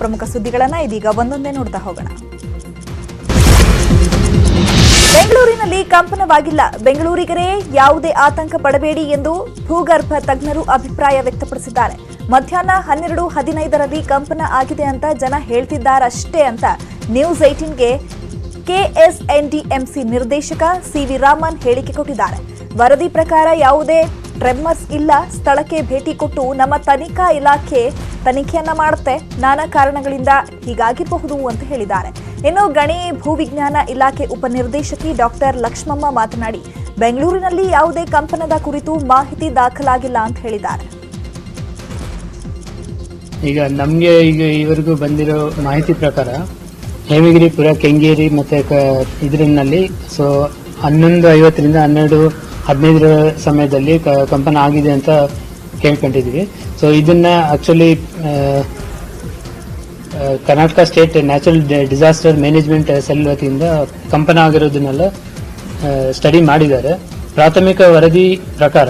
ಪ್ರಮುಖ ಸುದ್ದಿಗಳನ್ನ ಇದೀಗ ಒಂದೊಂದೇ ನೋಡ್ತಾ ಹೋಗೋಣ. ಬೆಂಗಳೂರಿನಲ್ಲಿ ಕಂಪನವಾಗಿಲ್ಲ. ಬೆಂಗಳೂರಿಗರೇ ಯಾವುದೇ ಆತಂಕ ಪಡಬೇಡಿ ಎಂದು ಭೂಗರ್ಭ ತಜ್ಞರು ಅಭಿಪ್ರಾಯ ವ್ಯಕ್ತಪಡಿಸಿದ್ದಾರೆ. ಮಧ್ಯಾಹ್ನ ಹನ್ನೆರಡು ಹದಿನೈದರಲ್ಲಿ ಕಂಪನ ಆಗಿದೆ ಅಂತ ಜನ ಹೇಳ್ತಿದ್ದಾರಷ್ಟೇ ಅಂತ ನ್ಯೂಸ್ ಏಟೀನ್ಗೆ ಕೆಎಸ್ಎನ್ಡಿಎಂಸಿ ನಿರ್ದೇಶಕ ಸಿವಿ ರಾಮನ್ ಹೇಳಿಕೆ ಕೊಟ್ಟಿದ್ದಾರೆ. ವರದಿ ಪ್ರಕಾರ ಯಾವುದೇ ಟ್ರೆಮ್ಮರ್ಸ್ ಇಲ್ಲ, ಸ್ಥಳಕ್ಕೆ ಭೇಟಿ ಕೊಟ್ಟು ನಮ್ಮ ತನಿಖಾ ಇಲಾಖೆ ತನಿಖೆಯನ್ನ ಮಾಡುತ್ತೆ. ನಾನಾ ಕಾರಣಗಳಿಂದ ಹೀಗಾಗಿರಬಹುದು ಅಂತ ಹೇಳಿದ್ದಾರೆ. ಇನ್ನು ಗಣಿ ಭೂವಿಜ್ಞಾನ ಇಲಾಖೆ ಉಪನಿರ್ದೇಶಕಿ ಡಾಕ್ಟರ್ ಲಕ್ಷ್ಮಮ್ಮ ಮಾತನಾಡಿ, ಬೆಂಗಳೂರಿನಲ್ಲಿ ಯಾವುದೇ ಕಂಪನದ ಕುರಿತು ಮಾಹಿತಿ ದಾಖಲಾಗಿಲ್ಲ ಅಂತ ಹೇಳಿದ್ದಾರೆ. ಈಗ ನಮಗೆ ಈಗ ಇವರೆಗೂ ಬಂದಿರೋ ಮಾಹಿತಿ ಪ್ರಕಾರ ಹೇಮಗಿರಿಪುರ, ಕೆಂಗೇರಿ ಮತ್ತು ಇದರಲ್ಲಿ ಸೊ ಹನ್ನೊಂದು ಐವತ್ತರಿಂದ ಹನ್ನೆರಡು ಹದಿನೈದರ ಸಮಯದಲ್ಲಿ ಕಂಪನ ಆಗಿದೆ ಅಂತ ಕೇಳ್ಕೊಂಡಿದ್ವಿ ಸೊ ಇದನ್ನ actually Karnataka state natural disaster management cell ವತಿಯಿಂದ ಕಂಪನ ಆಗಿರೋದನ್ನೆಲ್ಲ ಸ್ಟಡಿ ಮಾಡಿದ್ದಾರೆ. ಪ್ರಾಥಮಿಕ ವರದಿ ಪ್ರಕಾರ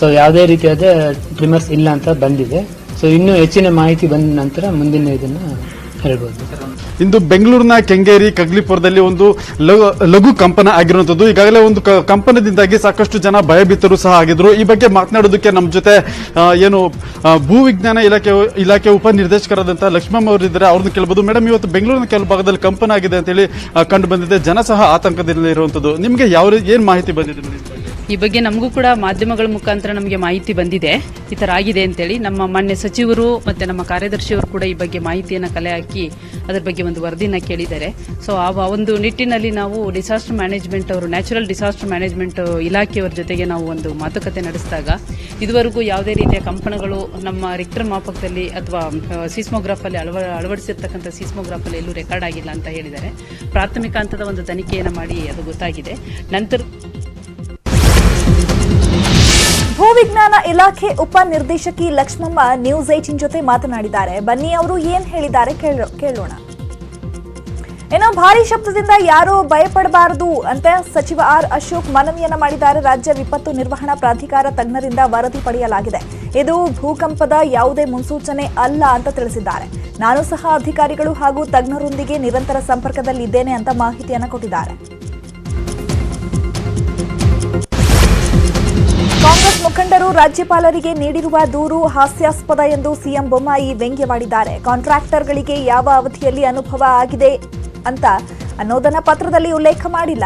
ಸೊ ಯಾವುದೇ ರೀತಿಯಾದ ಟ್ರಿಮರ್ಸ್ ಇಲ್ಲ ಅಂತ ಬಂದಿದೆ. ಸೊ ಇನ್ನೂ ಹೆಚ್ಚಿನ ಮಾಹಿತಿ ಬಂದ ನಂತರ ಮುಂದಿನ ಇದನ್ನ ಹೇಳ್ಬೋದು. ಇಂದು ಬೆಂಗಳೂರಿನ ಕೆಂಗೇರಿ ಕಗ್ಲಿಪುರದಲ್ಲಿ ಒಂದು ಲಘು- ಕಂಪನ ಆಗಿರುವಂತದ್ದು ಈಗಾಗಲೇ ಒಂದು ಕಂಪನದಿಂದಾಗಿ ಸಾಕಷ್ಟು ಜನ ಭಯಭೀತರು ಸಹ ಆಗಿದ್ರು. ಈ ಬಗ್ಗೆ ಮಾತನಾಡೋದಕ್ಕೆ ನಮ್ಮ ಜೊತೆ ಏನು ಭೂ ಭೂವಿಜ್ಞಾನ ಇಲಾಖೆ ಇಲಾಖೆ ಉಪನಿರ್ದೇಶಕರಾದಂತಹ ಲಕ್ಷ್ಮಮ್ಮ ಅವರಿದ್ದಾರೆ. ಅವ್ರನ್ನ ಕೇಳಬಹುದು ಮೇಡಮ್, ಇವತ್ತು ಬೆಂಗಳೂರಿನ ಕೆಲವು ಭಾಗದಲ್ಲಿ ಕಂಪನ ಆಗಿದೆ ಅಂತೇಳಿ ಕಂಡು ಬಂದಿದೆ. ಜನ ಸಹ ಆತಂಕದಲ್ಲಿ ಇರುವಂತದ್ದು ನಿಮಗೆ ಯಾವ ಏನು ಮಾಹಿತಿ ಬಂದಿದೆ? ಈ ಬಗ್ಗೆ ನಮಗೂ ಕೂಡ ಮಾಧ್ಯಮಗಳ ಮುಖಾಂತರ ನಮಗೆ ಮಾಹಿತಿ ಬಂದಿದೆ. ಈ ಥರ ಆಗಿದೆ ಅಂತೇಳಿ ನಮ್ಮ ಮಾನ್ಯ ಸಚಿವರು ಮತ್ತು ನಮ್ಮ ಕಾರ್ಯದರ್ಶಿಯವರು ಕೂಡ ಈ ಬಗ್ಗೆ ಮಾಹಿತಿಯನ್ನು ಕಲೆ ಹಾಕಿ ಅದರ ಬಗ್ಗೆ ಒಂದು ವರದಿನ ಕೇಳಿದ್ದಾರೆ. ಸೊ ಆ ಒಂದು ನಿಟ್ಟಿನಲ್ಲಿ ನಾವು ಡಿಸಾಸ್ಟರ್ ಮ್ಯಾನೇಜ್ಮೆಂಟ್ ಅವರು ನ್ಯಾಚುರಲ್ ಡಿಸಾಸ್ಟರ್ ಮ್ಯಾನೇಜ್ಮೆಂಟ್ ಇಲಾಖೆಯವರ ಜೊತೆಗೆ ನಾವು ಒಂದು ಮಾತುಕತೆ ನಡೆಸಿದಾಗ ಇದುವರೆಗೂ ಯಾವುದೇ ರೀತಿಯ ಕಂಪನಗಳು ನಮ್ಮ ರಿಕ್ಟರ್ ಮಾಪಕದಲ್ಲಿ ಅಥವಾ ಸೀಸ್ಮೋಗ್ರಾಫಲ್ಲಿ ಅಳವ ಅಳವಡಿಸಿರ್ತಕ್ಕಂಥ ಸೀಸ್ಮೋಗ್ರಾಫಲ್ಲಿ ಎಲ್ಲೂ ರೆಕಾರ್ಡ್ ಆಗಿಲ್ಲ ಅಂತ ಹೇಳಿದ್ದಾರೆ. ಪ್ರಾಥಮಿಕ ಹಂತದ ಒಂದು ತನಿಖೆಯನ್ನು ಮಾಡಿ ಅದು ಗೊತ್ತಾಗಿದೆ. ನಂತರ ಭೂವಿಜ್ಞಾನ ಇಲಾಖೆ ಉಪನಿರ್ದೇಶಕಿ ಲಕ್ಷ್ಮಮ್ಮ ನ್ಯೂಸ್ ಏಟಿನ್ ಜೊತೆ ಮಾತನಾಡಿದ್ದಾರೆ. ಬನ್ನಿ ಅವರು ಏನ್ ಹೇಳಿದ್ದಾರೆ ಕೇಳೋ- ಕೇಳೋಣ. ಇನ್ನು ಭಾರಿ ಶಬ್ದದಿಂದ ಯಾರೂ ಭಯಪಡಬಾರದು ಅಂತ ಸಚಿವ ಆರ್ ಅಶೋಕ್ ಮನವಿಯನ್ನ ಮಾಡಿದ್ದಾರೆ. ರಾಜ್ಯ ವಿಪತ್ತು ನಿರ್ವಹಣಾ ಪ್ರಾಧಿಕಾರ ತಜ್ಞರಿಂದ ವರದಿ ಪಡೆಯಲಾಗಿದೆ. ಇದು ಭೂಕಂಪದ ಯಾವುದೇ ಮುನ್ಸೂಚನೆ ಅಲ್ಲ ಅಂತ ತಿಳಿಸಿದ್ದಾರೆ. ನಾನು ಸಹ ಅಧಿಕಾರಿಗಳು ಹಾಗೂ ತಜ್ಞರೊಂದಿಗೆ ನಿರಂತರ ಸಂಪರ್ಕದಲ್ಲಿದ್ದೇನೆ ಅಂತ ಮಾಹಿತಿಯನ್ನು ಕೊಟ್ಟಿದ್ದಾರೆ. ರಾಜ್ಯಪಾಲರಿಗೆ ನೀಡಿರುವ ದೂರು ಹಾಸ್ಯಾಸ್ಪದ ಎಂದು ಸಿಎಂ ಬೊಮ್ಮಾಯಿ ವ್ಯಂಗ್ಯವಾಡಿದ್ದಾರೆ ಕಾಂಟ್ರಾಕ್ಟರ್ಗಳಿಗೆ ಯಾವ ಅವಧಿಯಲ್ಲಿ ಅನುಭವ ಆಗಿದೆ ಅಂತ ಅನ್ನೋದನ್ನ ಪತ್ರದಲ್ಲಿ ಉಲ್ಲೇಖ ಮಾಡಿಲ್ಲ.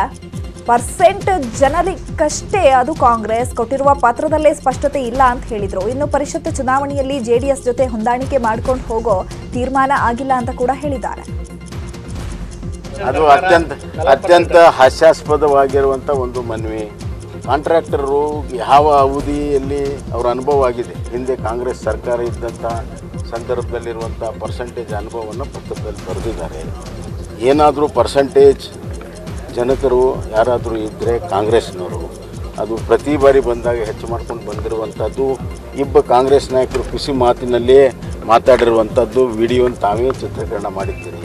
ಪರ್ಸೆಂಟ್ ಜನರಿಗಷ್ಟೇ ಅದು ಕಾಂಗ್ರೆಸ್ ಕೊಟ್ಟಿರುವ ಪತ್ರದಲ್ಲೇ ಸ್ಪಷ್ಟತೆ ಇಲ್ಲ ಅಂತ ಹೇಳಿದ್ರು. ಇನ್ನು ಪರಿಷತ್ ಚುನಾವಣೆಯಲ್ಲಿ ಜೆಡಿಎಸ್ ಜೊತೆ ಹೊಂದಾಣಿಕೆ ಮಾಡ್ಕೊಂಡು ಹೋಗೋ ತೀರ್ಮಾನ ಆಗಿಲ್ಲ ಅಂತ ಕೂಡ ಹೇಳಿದ್ದಾರೆ. ಅದು ಅತ್ಯಂತ ಅತ್ಯಂತ ಹಾಸ್ಯಾಸ್ಪದವಾಗಿರುವಂಥ ಒಂದು ಮನವಿ. ಕಾಂಟ್ರಾಕ್ಟರು ಯಾವ ಅವಧಿಯಲ್ಲಿ ಅವರ ಅನುಭವ ಆಗಿದೆ? ಹಿಂದೆ ಕಾಂಗ್ರೆಸ್ ಸರ್ಕಾರ ಇದ್ದಂಥ ಸಂದರ್ಭದಲ್ಲಿರುವಂಥ ಪರ್ಸೆಂಟೇಜ್ ಅನುಭವವನ್ನು ಪುಸ್ತಕದಲ್ಲಿ ಬರೆದಿದ್ದಾರೆ. ಏನಾದರೂ ಪರ್ಸೆಂಟೇಜ್ ಜನಕರು ಯಾರಾದರೂ ಇದ್ದರೆ ಕಾಂಗ್ರೆಸ್ನವರು, ಅದು ಪ್ರತಿ ಬಾರಿ ಬಂದಾಗ ಹೆಚ್ಚು ಮಾಡ್ಕೊಂಡು ಬಂದಿರುವಂಥದ್ದು, ಇಬ್ಬ ಕಾಂಗ್ರೆಸ್ ನಾಯಕರು ಕೃಷಿ ಮಾತಿನಲ್ಲಿಯೇ ಮಾತಾಡಿರುವಂಥದ್ದು, ವಿಡಿಯೋನ ತಾವೇ ಚಿತ್ರೀಕರಣ ಮಾಡಿದ್ದೀರಿ.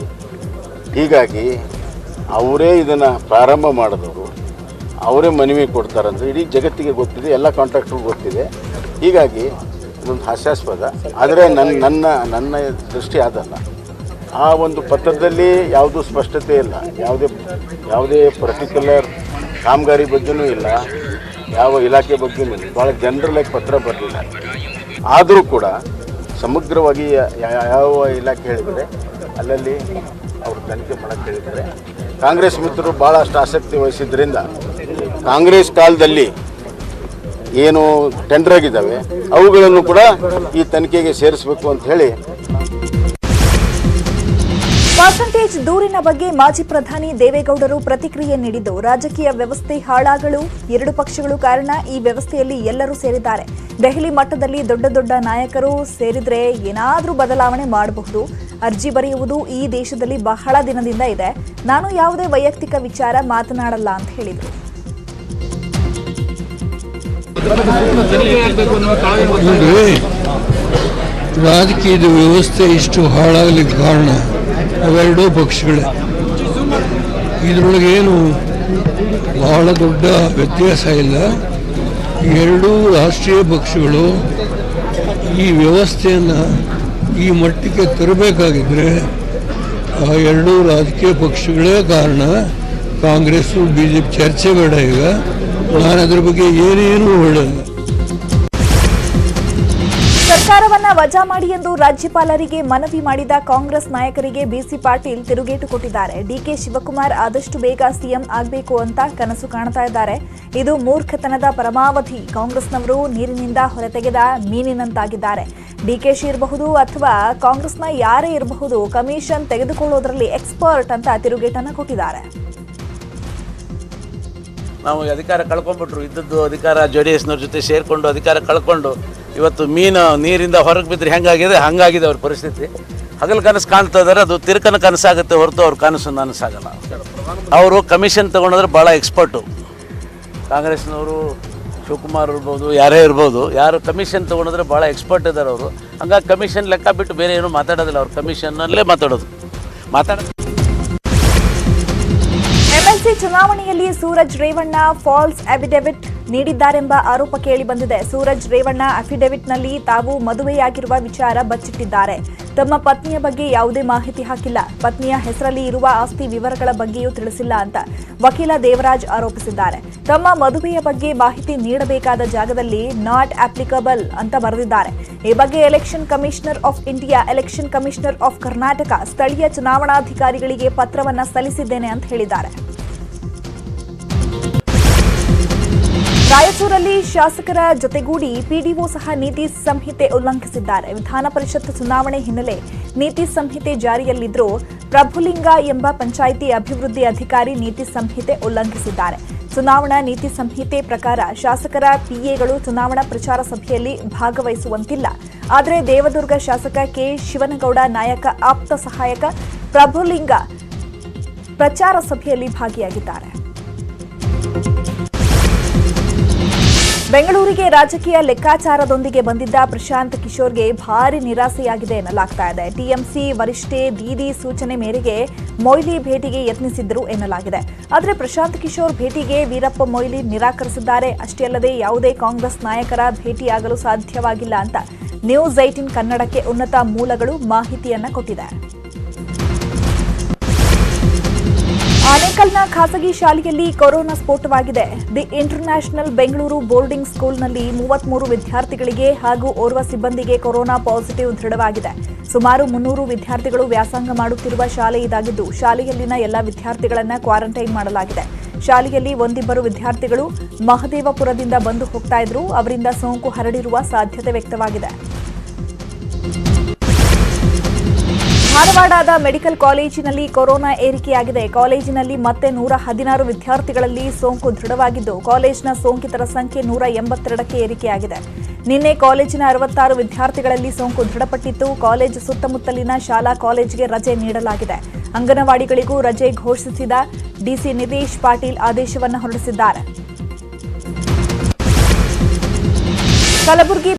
ಹೀಗಾಗಿ, ಅವರೇ ಇದನ್ನು ಪ್ರಾರಂಭ ಮಾಡಿದವರು ಅವರೇ ಮನವಿ ಕೊಡ್ತಾರಂದ್ರೆ. ಇಡೀ ಜಗತ್ತಿಗೆ ಗೊತ್ತಿದೆ, ಎಲ್ಲ ಕಾಂಟ್ರಾಕ್ಟ್ರಿಗೂ ಗೊತ್ತಿದೆ. ಹೀಗಾಗಿ ಇದೊಂದು ಹಾಸ್ಯಾಸ್ಪದ. ಆದರೆ ನನ್ನ ನನ್ನ ನನ್ನ ದೃಷ್ಟಿ ಅದಲ್ಲ. ಆ ಒಂದು ಪತ್ರದಲ್ಲಿ ಯಾವುದೂ ಸ್ಪಷ್ಟತೆ ಇಲ್ಲ. ಯಾವುದೇ ಯಾವುದೇ ಪರ್ಟಿಕ್ಯುಲರ್ ಕಾಮಗಾರಿ ಬಗ್ಗೆನೂ ಇಲ್ಲ. ಯಾವ ಇಲಾಖೆ ಬಗ್ಗೆನೂ ಇಲ್ಲ. ಭಾಳ ಜನರಲಾಗಿ ಪತ್ರ ಬರಲಿಲ್ಲ. ಆದರೂ ಕೂಡ ಸಮಗ್ರವಾಗಿ ಯಾವ ಇಲಾಖೆ ಹೇಳಿದರೆ ಅಲ್ಲಲ್ಲಿ ಅವರು ತನಿಖೆ ಮಾಡಕ್ಕೆ ಹೇಳಿದ್ದಾರೆ. ಕಾಂಗ್ರೆಸ್ ಮಿತ್ರರು ಭಾಳಷ್ಟು ಆಸಕ್ತಿ ವಹಿಸಿದ್ರಿಂದ ಕಾಂಗ್ರೆಸ್ ಕಾಲದಲ್ಲಿ ಏನು ಟೆಂಡರ್ ಆಗಿದ್ದಾವೆ, ಅವುಗಳನ್ನು ಕೂಡ ಈ ತನಿಖೆಗೆ ಸೇರಿಸಬೇಕು ಅಂತ ಹೇಳಿ ಪರ್ಸೆಂಟೇಜ್ ದೂರಿನ ಬಗ್ಗೆ ಮಾಜಿ ಪ್ರಧಾನಿ ದೇವೇಗೌಡರು ಪ್ರತಿಕ್ರಿಯೆ ನೀಡಿದ್ದು, ರಾಜಕೀಯ ವ್ಯವಸ್ಥೆ ಹಾಳಾಗಲು ಎರಡು ಪಕ್ಷಗಳು ಕಾರಣ. ಈ ವ್ಯವಸ್ಥೆಯಲ್ಲಿ ಎಲ್ಲರೂ ಸೇರಿದ್ದಾರೆ. ದೆಹಲಿ ಮಟ್ಟದಲ್ಲಿ ದೊಡ್ಡ ದೊಡ್ಡ ನಾಯಕರು ಸೇರಿದ್ರೆ ಏನಾದರೂ ಬದಲಾವಣೆ ಮಾಡಬಹುದು. ಅರ್ಜಿ ಬರೆಯುವುದು ಈ ದೇಶದಲ್ಲಿ ಬಹಳ ದಿನದಿಂದ ಇದೆ. ನಾನು ಯಾವುದೇ ವೈಯಕ್ತಿಕ ವಿಚಾರ ಮಾತನಾಡಲ್ಲ ಅಂತ ಹೇಳಿದರು. ರಾಜಕೀಯದ ವ್ಯವಸ್ಥೆ ಇಷ್ಟು ಹಾಳಾಗಲಿಕ್ಕೆ ಕಾರಣ ಅವೆರಡೂ ಪಕ್ಷಗಳೇ. ಇದರೊಳಗೇನು ಬಹಳ ದೊಡ್ಡ ವ್ಯತ್ಯಾಸ ಇಲ್ಲ. ಎರಡೂ ರಾಷ್ಟ್ರೀಯ ಪಕ್ಷಗಳು ಈ ವ್ಯವಸ್ಥೆಯನ್ನು ಈ ಮಟ್ಟಕ್ಕೆ ತರಬೇಕಾಗಿದ್ದರೆ ಆ ಎರಡೂ ರಾಜಕೀಯ ಪಕ್ಷಗಳೇ ಕಾರಣ. ಕಾಂಗ್ರೆಸ್ಸು ಬಿ ಜೆ ಪಿ ಚರ್ಚೆ ಬೇಡ ಈಗ. ನಾನು ಅದ್ರ ಬಗ್ಗೆ ಏನೇನು ಒಳ್ಳೆಯ ಸರ್ಕಾರವನ್ನ ವಜಾ ಮಾಡಿ ಎಂದು ರಾಜ್ಯಪಾಲರಿಗೆ ಮನವಿ ಮಾಡಿದ ಕಾಂಗ್ರೆಸ್ ನಾಯಕರಿಗೆ ಬಿಸಿ ಪಾಟೀಲ್ ತಿರುಗೇಟು ಕೊಟ್ಟಿದ್ದಾರೆ. ಡಿಕೆ ಶಿವಕುಮಾರ್ ಆದಷ್ಟು ಬೇಗ ಸಿಎಂ ಆಗಬೇಕು ಅಂತ ಕನಸು ಕಾಣ್ತಾ ಇದ್ದಾರೆ. ಇದು ಮೂರ್ಖತನದ ಪರಮಾವಧಿ. ಕಾಂಗ್ರೆಸ್ನವರು ನೀರಿನಿಂದ ಹೊರತೆಗೆದ ಮೀನಿನಂತಾಗಿದ್ದಾರೆ. ಡಿಕೆಶಿ ಇರಬಹುದು ಅಥವಾ ಕಾಂಗ್ರೆಸ್ನ ಯಾರೇ ಇರಬಹುದು, ಕಮಿಷನ್ ತೆಗೆದುಕೊಳ್ಳೋದ್ರಲ್ಲಿ ಎಕ್ಸ್ಪರ್ಟ್ ಅಂತ ತಿರುಗೇಟನ್ನು ಕೊಟ್ಟಿದ್ದಾರೆ. ನಾವು ಅಧಿಕಾರ ಕಳ್ಕೊಂಡ್ಬಿಟ್ರು. ಇದ್ದದ್ದು ಅಧಿಕಾರ ಜೆ ಡಿ ಎಸ್ನವ್ರ ಜೊತೆ ಸೇರಿಕೊಂಡು ಅಧಿಕಾರ ಕಳ್ಕೊಂಡು ಇವತ್ತು ಮೀನು ನೀರಿಂದ ಹೊರಗೆ ಬಿದ್ದರೆ ಹೆಂಗಾಗಿದೆ? ಹಂಗಾಗಿದೆ ಅವ್ರ ಪರಿಸ್ಥಿತಿ. ಹಗಲು ಕನಸು ಕಾಣ್ತಾ ಇದ್ದಾರೆ ಅದು ತಿರುಕನ ಕನಸಾಗುತ್ತೆ ಹೊರತು ಅವ್ರ ಕನಸು ನನಸಾಗಲ್ಲ ಅವರು ಕಮಿಷನ್ ತೊಗೊಂಡ್ರೆ ಭಾಳ ಎಕ್ಸ್ಪರ್ಟು. ಕಾಂಗ್ರೆಸ್ನವರು ಶಿವಕುಮಾರ್ ಇರ್ಬೋದು, ಯಾರೇ ಇರ್ಬೋದು, ಯಾರು ಕಮಿಷನ್ ತೊಗೊಂಡ್ರೆ ಭಾಳ ಎಕ್ಸ್ಪರ್ಟ್ ಇದ್ದಾರೆ ಅವರು. ಹಂಗಾಗಿ ಕಮಿಷನ್ ಲೆಕ್ಕ ಬಿಟ್ಟು ಬೇರೆ ಏನೂ ಮಾತಾಡೋದಿಲ್ಲ ಅವ್ರು. ಕಮಿಷನ್ನಲ್ಲೇ ಮಾತಾಡೋದು. ಮಾತಾಡೋದು ಎಂಎಲ್ಸಿ ಚುನಾವಣೆಯಲ್ಲಿ ಸೂರಜ್ ರೇವಣ್ಣ ಫಾಲ್ಸ್ ಅಫಿಡವಿಟ್ ನೀಡಿದ್ದಾರೆಂಬ ಆರೋಪ ಕೇಳಿಬಂದಿದೆ ಸೂರಜ್ ರೇವಣ್ಣ ಅಫಿಡವಿಟ್ನಲ್ಲಿ ತಾವು ಮದುವೆಯಾಗಿರುವ ವಿಚಾರ ಬಚ್ಚಿಟ್ಟಿದ್ದಾರೆ. ತಮ್ಮ ಪತ್ನಿಯ ಬಗ್ಗೆ ಯಾವುದೇ ಮಾಹಿತಿ ಹಾಕಿಲ್ಲ. ಪತ್ನಿಯ ಹೆಸರಲ್ಲಿ ಇರುವ ಆಸ್ತಿ ವಿವರಗಳ ಬಗ್ಗೆಯೂ ತಿಳಿಸಿಲ್ಲ ಅಂತ ವಕೀಲ ದೇವರಾಜ್ ಆರೋಪಿಸಿದ್ದಾರೆ. ತಮ್ಮ ಮದುವೆಯ ಬಗ್ಗೆ ಮಾಹಿತಿ ನೀಡಬೇಕಾದ ಜಾಗದಲ್ಲಿ ನಾಟ್ ಅಪ್ಲಿಕಬಲ್ ಅಂತ ಬರೆದಿದ್ದಾರೆ. ಈ ಬಗ್ಗೆ election commissioner of India, election commissioner of Karnataka ಸ್ಥಳೀಯ ಚುನಾವಣಾಧಿಕಾರಿಗಳಿಗೆ ಪತ್ರವನ್ನ ಸಲ್ಲಿಸಿದ್ದೇನೆ ಅಂತ ಹೇಳಿದ್ದಾರೆ. ರಾಯಚೂರಲ್ಲಿ ಶಾಸಕರ ಜೊತೆಗೂಡಿ ಪಿಡಿಒ ಸಹ ನೀತಿ ಸಂಹಿತೆ ಉಲ್ಲಂಘಿಸಿದ್ದಾರೆ. ವಿಧಾನ ಪರಿಷತ್ ಚುನಾವಣೆ ಹಿನ್ನೆಲೆ ನೀತಿ ಸಂಹಿತೆ ಜಾರಿಯಲ್ಲಿದ್ದರೂ ಪ್ರಭುಲಿಂಗ ಎಂಬ ಪಂಚಾಯಿತಿ ಅಭಿವೃದ್ಧಿ ಅಧಿಕಾರಿ ನೀತಿ ಸಂಹಿತೆ ಉಲ್ಲಂಘಿಸಿದ್ದಾರೆ. ಚುನಾವಣಾ ನೀತಿ ಸಂಹಿತೆ ಪ್ರಕಾರ ಶಾಸಕರ ಪಿಎಗಳು ಚುನಾವಣಾ ಪ್ರಚಾರ ಸಭೆಯಲ್ಲಿ ಭಾಗವಹಿಸುವಂತಿಲ್ಲ. ಆದರೆ ದೇವದುರ್ಗ ಶಾಸಕ ಕೆ. ಶಿವನಗೌಡ ನಾಯಕ, ಆಪ್ತ ಸಹಾಯಕ ಪ್ರಭುಲಿಂಗ ಪ್ರಚಾರ ಸಭೆಯಲ್ಲಿ ಭಾಗಿಯಾಗಿದ್ದಾರೆ. ಬೆಂಗಳೂರಿಗೆ ರಾಜಕೀಯ ಲೆಕ್ಕಾಚಾರದೊಂದಿಗೆ ಬಂದಿದ್ದ ಪ್ರಶಾಂತ್ ಕಿಶೋರ್ಗೆ ಭಾರಿ ನಿರಾಸೆಯಾಗಿದೆ ಎನ್ನಲಾಗ್ತಾ ಇದೆ. ಟಿಎಂಸಿ ವರಿಷ್ಠೆ ದೀದಿ ಸೂಚನೆ ಮೇರೆಗೆ ಮೊಯ್ಲಿ ಭೇಟಿಗೆ ಯತ್ನಿಸಿದ್ದರು ಎನ್ನಲಾಗಿದೆ. ಆದರೆ ಪ್ರಶಾಂತ್ ಕಿಶೋರ್ ಭೇಟಿಗೆ ವೀರಪ್ಪ ಮೊಯ್ಲಿ ನಿರಾಕರಿಸಿದ್ದಾರೆ. ಅಷ್ಟೇ ಅಲ್ಲದೆ ಯಾವುದೇ ಕಾಂಗ್ರೆಸ್ ನಾಯಕರ ಭೇಟಿಯಾಗಲು ಸಾಧ್ಯವಾಗಿಲ್ಲ ಅಂತ ನ್ಯೂಸ್ ಏಟಿನ್ ಕನ್ನಡಕ್ಕೆ ಉನ್ನತ ಮೂಲಗಳು ಮಾಹಿತಿಯನ್ನ ಕೊಟ್ಟಿದೆ. ಆನೇಕಲ್ನ ಖಾಸಗಿ ಶಾಲೆಯಲ್ಲಿ ಕೊರೋನಾ ಸ್ಫೋಟವಾಗಿದೆ. ದಿ ಇಂಟರ್ನ್ಯಾಷನಲ್ ಬೆಂಗಳೂರು ಬೋರ್ಡಿಂಗ್ ಸ್ಕೂಲ್ನಲ್ಲಿ ಮೂವತ್ಮೂರು ವಿದ್ಯಾರ್ಥಿಗಳಿಗೆ ಹಾಗೂ ಓರ್ವ ಸಿಬ್ಬಂದಿಗೆ ಕೊರೋನಾ ಪಾಸಿಟಿವ್ ದೃಢವಾಗಿದೆ. ಸುಮಾರು ಮುನ್ನೂರು ವಿದ್ಯಾರ್ಥಿಗಳು ವ್ಯಾಸಂಗ ಮಾಡುತ್ತಿರುವ ಶಾಲೆ ಇದಾಗಿದ್ದು, ಶಾಲೆಯಲ್ಲಿನ ಎಲ್ಲ ವಿದ್ಯಾರ್ಥಿಗಳನ್ನು ಕ್ವಾರಂಟೈನ್ ಮಾಡಲಾಗಿದೆ. ಶಾಲೆಯಲ್ಲಿ ಒಂದಿಬ್ಬರು ವಿದ್ಯಾರ್ಥಿಗಳು ಮಹದೇವಪುರದಿಂದ ಬಂದು ಹೋಗ್ತಾ ಇದ್ರು, ಅವರಿಂದ ಸೋಂಕು ಹರಡಿರುವ ಸಾಧ್ಯತೆ ವ್ಯಕ್ತವಾಗಿದೆ. ಧಾರವಾಡದ ಮೆಡಿಕಲ್ ಕಾಲೇಜಿನಲ್ಲಿ ಕೊರೋನಾ ಏರಿಕೆಯಾಗಿದೆ. ಕಾಲೇಜಿನಲ್ಲಿ ಮತ್ತೆ ನೂರ ಹದಿನಾರು ವಿದ್ಯಾರ್ಥಿಗಳಲ್ಲಿ ಸೋಂಕು ದೃಢವಾಗಿದ್ದು, ಕಾಲೇಜಿನ ಸೋಂಕಿತರ ಸಂಖ್ಯೆ ನೂರ ಎಂಬತ್ತೆರಡಕ್ಕೆ ಏರಿಕೆಯಾಗಿದೆ. ನಿನ್ನೆ ಕಾಲೇಜಿನ ಅರವತ್ತಾರು ವಿದ್ಯಾರ್ಥಿಗಳಲ್ಲಿ ಸೋಂಕು ದೃಢಪಟ್ಟಿದ್ದು, ಕಾಲೇಜು ಸುತ್ತಮುತ್ತಲಿನ ಶಾಲಾ ಕಾಲೇಜಿಗೆ ರಜೆ ನೀಡಲಾಗಿದೆ. ಅಂಗನವಾಡಿಗಳಿಗೂ ರಜೆ ಘೋಷಿಸಿದ ಡಿಸಿ ನಿತೇಶ್ ಪಾಟೀಲ್ ಆದೇಶವನ್ನು ಹೊರಡಿಸಿದ್ದಾರೆ. ಕಲಬುರಗಿ